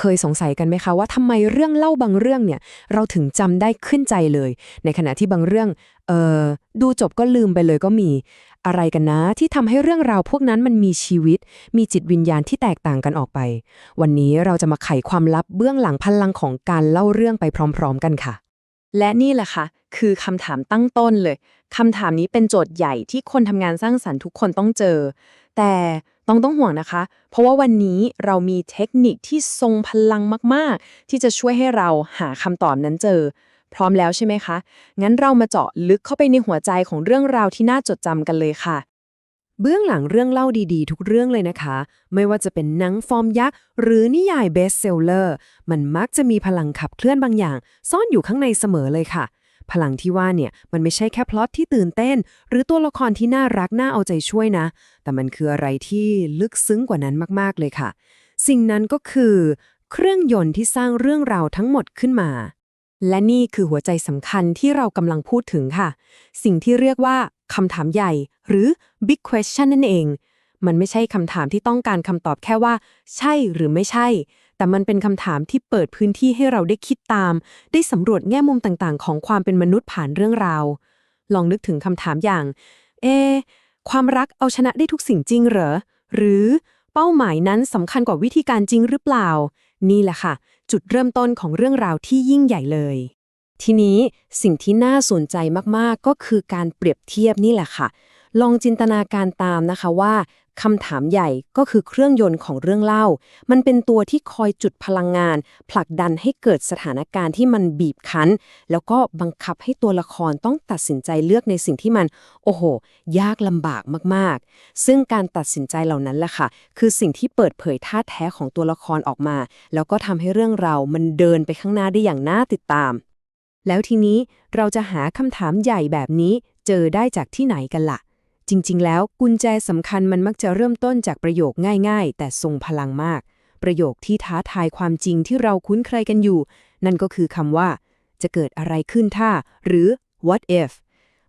เคยสงสัยกันไหมคะว่าทำไมเรื่องเล่าบางเรื่องเนี่ย เราถึงจำได้ขึ้นใจเลย ในขณะที่บางเรื่องเออดูจบก็ลืมไปเลยก็มีอะไรกันนะ ที่ทำให้เรื่องราวพวกนั้นมันมีชีวิต มีจิตวิญญาณที่แตกต่างกันออกไป วันนี้เราจะมาไขความลับเบื้องหลังพลังของการเล่าเรื่องไปพร้อม ๆ กันค่ะ และนี่แหละค่ะ คือคำถามตั้งต้นเลยคำถามนี้เป็นโจทย์ใหญ่ที่คนทำงานสร้างสรรค์ทุกคนต้องเจอ แต่ต้องต้องห่วงนะคะ เพราะว่าวันนี้เรามีเทคนิคที่ทรงพลังมาก ๆ ที่จะช่วยให้เราหาคำตอบนั้นเจอ พร้อมแล้วใช่ไหมคะ งั้นเรามาเจาะลึกเข้าไปในหัวใจของเรื่องราวที่น่าจดจำกันเลยค่ะ เบื้องหลังเรื่องเล่าดีๆ ทุกเรื่องเลยนะคะ ไม่ว่าจะเป็นหนังฟอร์มยักษ์ หรือนิยายเบสเซลเลอร์มันมักจะมีพลังขับเคลื่อนบางอย่าง ซ่อนอยู่ข้างในเสมอเลยค่ะ พลังที่ว่าเนี่ยมันไม่ใช่แค่พล็อตที่ตื่นเต้น หรือตัวละครที่น่ารักน่าเอาใจช่วยนะ แต่มันคืออะไรที่ลึกซึ้งกว่านั้นมากๆเลยค่ะ สิ่งนั้นก็คือ เครื่องยนต์ที่สร้างเรื่องราวทั้งหมดขึ้นมาและนี่คือหัวใจสำคัญที่เรากำลังพูดถึงค่ะ สิ่งที่เรียกว่าคำถามใหญ่หรือ big question นั่นเอง มันไม่ใช่คำถามที่ต้องการคำตอบแค่ว่า ใช่หรือไม่ใช่ แต่มันเป็นคำถามที่เปิดพื้นที่ให้เราได้คิดตาม ได้สำรวจแง่มุมต่างๆ ของความเป็นมนุษย์ผ่านเรื่องราว ลองนึกถึงคำถามอย่าง เอะความรักเอาชนะได้ทุกสิ่งจริงเหรอ หรือเป้าหมายนั้นสำคัญกว่าวิธีการจริงหรือเปล่า นี่แหละค่ะ จุดเริ่มต้นของเรื่องราวที่ยิ่งใหญ่เลย ทีนี้สิ่งที่น่าสนใจมากๆ ก็คือการเปรียบเทียบนี่แหละค่ะ ลองจินตนาการตามนะคะว่าคำถามใหญ่ก็คือเครื่องยนต์ของเรื่องเล่า มันเป็นตัวที่คอยจุดพลังงาน ผลักดันให้เกิดสถานการณ์ที่มันบีบคั้น แล้วก็บังคับให้ตัวละครต้องตัดสินใจเลือกในสิ่งที่มัน โอ้โห ยากลำบากมากๆ ซึ่งการตัดสินใจเหล่านั้นแหละค่ะ คือสิ่งที่เปิดเผยท่าแท้ของตัวละครออกมา แล้วก็ทำให้เรื่องเรามันเดินไปข้างหน้าได้อย่างน่าติดตาม แล้วทีนี้เราจะหาคำถามใหญ่แบบนี้เจอได้จากที่ไหนกันล่ะ จริงๆ แล้วกุญแจสำคัญมันมักจะเริ่มต้นจากประโยคง่ายๆ แต่ทรงพลังมาก ประโยคที่ท้าทายความจริงที่เราคุ้นเคยกันอยู่ นั่นก็คือคำว่า จะเกิดอะไรขึ้นถ้า หรือ what if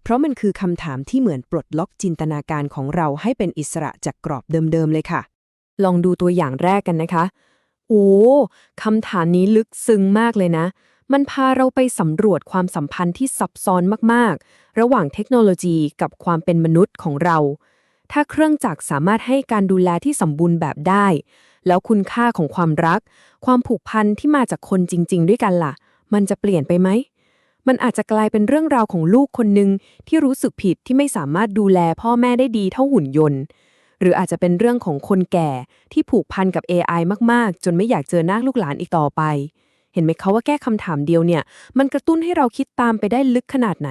เพราะมันคือคำถามที่เหมือนปลดล็อกจินตนาการของเราให้เป็นอิสระจากกรอบเดิมๆ เลยค่ะ ลองดูตัวอย่างแรกกันนะคะ โอ้คำถามนี้ลึกซึ้งมากเลยนะ มันพาเราไปสำรวจความสัมพันธ์ที่ซับซ้อนมากๆ ระหว่างเทคโนโลยีกับความเป็นมนุษย์ของเรา ถ้าเครื่องจักรสามารถให้การดูแลที่สมบูรณ์แบบได้ แล้วคุณค่าของความรัก ความผูกพันที่มาจากคนจริง ๆ ด้วยกันล่ะ มันจะเปลี่ยนไปไหม มันอาจจะกลายเป็นเรื่องราวของลูกคนหนึ่งที่รู้สึกผิดที่ไม่สามารถดูแลพ่อแม่ได้ดีเท่าหุ่นยนต์หรืออาจจะเป็นเรื่องของคนแก่ที่ผูกพันกับ AI มาก ๆ จนไม่อยากเจอหน้าลูกหลานอีกต่อไป เห็นไหมคะว่าแก้คำถามเดียวเนี่ย มันกระตุ้นให้เราคิดตามไปได้ลึกขนาดไหน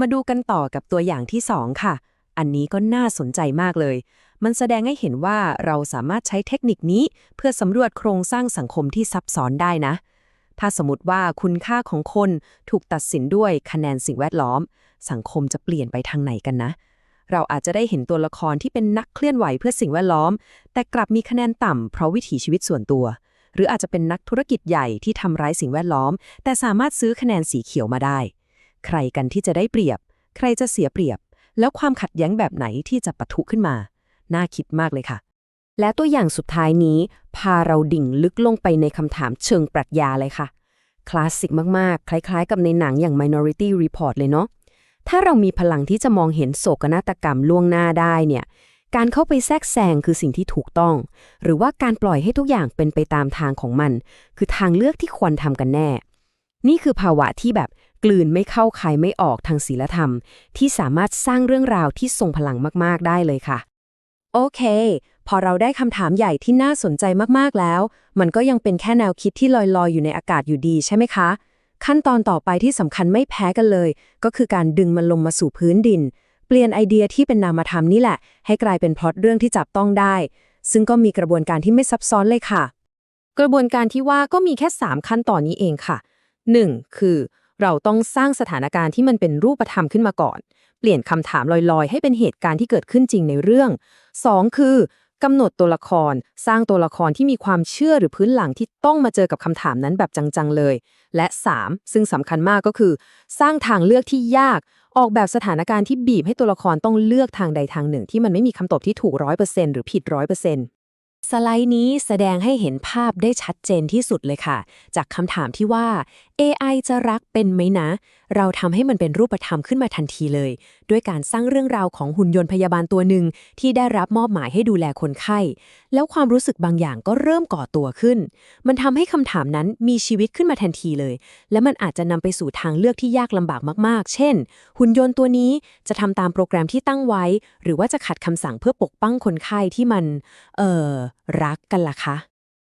มาดูกันต่อกับตัวอย่างที่ 2 ค่ะ อันนี้ก็น่าสนใจมากเลย มันแสดงให้เห็นว่าเราสามารถใช้เทคนิคนี้ เพื่อสำรวจโครงสร้างสังคมที่ซับซ้อนได้นะ ถ้าสมมติว่าคุณค่าของคนถูกตัดสินด้วยคะแนนสิ่งแวดล้อม สังคมจะเปลี่ยนไปทางไหนกันนะเราอาจจะได้เห็นตัวละครที่เป็นนักเคลื่อนไหวเพื่อสิ่งแวดล้อม แต่กลับมีคะแนนต่ำเพราะวิถีชีวิตส่วนตัว หรืออาจจะเป็นนักธุรกิจใหญ่ที่ทำร้ายสิ่งแวดล้อม แต่สามารถซื้อคะแนนสีเขียวมาได้ ใครกันที่จะได้เปรียบ ใครจะเสียเปรียบ แล้วความขัดแย้งแบบไหนที่จะปะทุขึ้นมา น่าคิดมากเลยค่ะ และตัวอย่างสุดท้ายนี้ พาเราดิ่งลึกลงไปในคำถามเชิงปรัชญาเลยค่ะ คลาสสิกมากๆ คล้ายๆ กับในหนังอย่าง Minority Report เลยเนาะถ้าเรามีพลังที่จะมองเห็นโศกนาฏกรรมล่วงหน้าได้เนี่ย การเข้าไปแทรกแซงคือสิ่งที่ถูกต้อง หรือว่าการปล่อยให้ทุกอย่างเป็นไปตามทางของมัน คือทางเลือกที่ควรทำกันแน่ นี่คือภาวะที่แบบกลืนไม่เข้าใครไม่ออกทางศีลธรรม ที่สามารถสร้างเรื่องราวที่ทรงพลังมาก ๆ ได้เลยค่ะ โอเค พอเราได้คำถามใหญ่ที่น่าสนใจมาก ๆ แล้ว มันก็ยังเป็นแค่แนวคิดที่ลอย ๆ อยู่ในอากาศอยู่ดีใช่ไหมคะ ขั้นตอนต่อไปที่สำคัญไม่แพ้กันเลย ก็คือการดึงมันลงมาสู่พื้นดิน เปลี่ยนไอเดียที่เป็นนามธรรมนี่แหละ ให้กลายเป็นพล็อตเรื่องที่จับต้องได้ ซึ่งก็มีกระบวนการที่ไม่ซับซ้อนเลยค่ะ กระบวนการที่ว่าก็มีแค่ 3 ขั้นตอนนี้เองค่ะ 1. คือ เราต้องสร้างสถานการณ์ที่มันเป็นรูปธรรมขึ้นมาก่อน เปลี่ยนคำถามลอยๆ ให้เป็นเหตุการณ์ที่เกิดขึ้นจริงในเรื่อง 2. คือกำหนดตัวละคร สร้างตัวละครที่มีความเชื่อหรือพื้นหลังที่ต้องมาเจอกับคำถามนั้นแบบจังๆเลย และ 3. ซึ่งสำคัญมากก็คือ สร้างทางเลือกที่ยาก ออกแบบสถานการณ์ที่บีบให้ตัวละครต้องเลือกทางใดทางหนึ่ง ที่มันไม่มีคำตอบที่ถูกร้อยเปอร์เซ็นต์หรือผิดร้อยเปอร์เซ็นต์ สไลด์นี้แสดงให้เห็นภาพได้ชัดเจนที่สุดเลยค่ะ จากคำถามที่ว่า AI จะรักเป็นไหมนะ เราทำให้มันเป็นรูปธรรมขึ้นมาทันทีเลย ด้วยการสร้างเรื่องราวของหุ่นยนต์พยาบาลตัวหนึ่ง ที่ได้รับมอบหมายให้ดูแลคนไข้ แล้วความรู้สึกบางอย่างก็เริ่มก่อตัวขึ้น มันทำให้คำถามนั้นมีชีวิตขึ้นมาทันทีเลย และมันอาจจะนำไปสู่ทางเลือกที่ยากลำบากมากๆ เช่น หุ่นยนต์ตัวนี้จะทำตามโปรแกรมที่ตั้งไว้ หรือว่าจะขัดคำสั่งเพื่อปกป้องคนไข้ที่มัน เอ่อรักกันล่ะคะ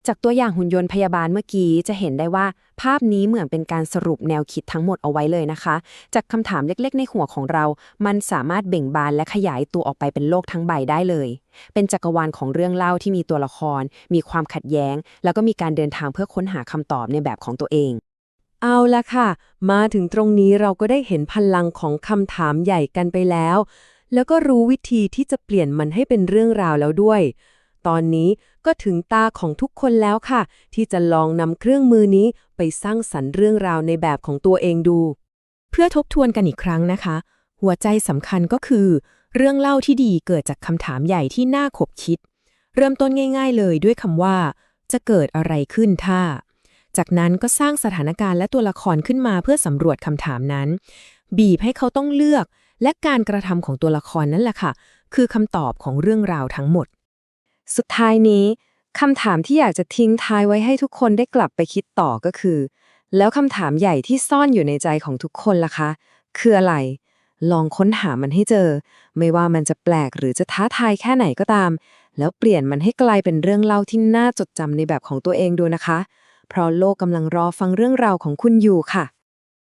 จากตัวอย่างหุ่นยนต์พยาบาลเมื่อกี้จะเห็นได้ว่า ภาพนี้เหมือนเป็นการสรุปแนวคิดทั้งหมดเอาไว้เลยนะคะ จากคำถามเล็กๆ ในหัวของเรา มันสามารถเบ่งบานและขยายตัวออกไปเป็นโลกทั้งใบได้เลย เป็นจักรวาลของเรื่องเล่าที่มีตัวละคร มีความขัดแย้ง แล้วก็มีการเดินทางเพื่อค้นหาคำตอบในแบบของตัวเองเอาละค่ะ มาถึงตรงนี้เราก็ได้เห็นพลังของคำถามใหญ่กันไปแล้ว แล้วก็รู้วิธีที่จะเปลี่ยนมันให้เป็นเรื่องราวแล้วด้วย ตอนนี้ก็ถึงตาของทุกคนแล้วค่ะ ที่จะลองนำเครื่องมือนี้ไปสร้างสรรค์เรื่องราวในแบบของตัวเองดู เพื่อทบทวนกันอีกครั้งนะคะ หัวใจสำคัญก็คือ เรื่องเล่าที่ดีเกิดจากคำถามใหญ่ที่น่าขบคิด เริ่มต้นง่าย ๆ เลยด้วยคำว่า จะเกิดอะไรขึ้นถ้า จากนั้นก็สร้างสถานการณ์และตัวละครขึ้นมาเพื่อสำรวจคำถามนั้น บีบให้เขาต้องเลือกและการกระทำของตัวละครนั่นแหละค่ะ คือคำตอบของเรื่องราวทั้งหมด สุดท้ายนี้คำถามที่อยากจะทิ้งท้ายไว้ให้ทุกคนได้กลับไปคิดต่อก็คือ แล้วคำถามใหญ่ที่ซ่อนอยู่ในใจของทุกคนล่ะคะ คืออะไร ลองค้นหามันให้เจอ ไม่ว่ามันจะแปลกหรือจะท้าทายแค่ไหนก็ตาม แล้วเปลี่ยนมันให้กลายเป็นเรื่องเล่าที่น่าจดจำในแบบของตัวเองดูนะคะ เพราะโลกกำลังรอฟังเรื่องราวของคุณอยู่ค่ะ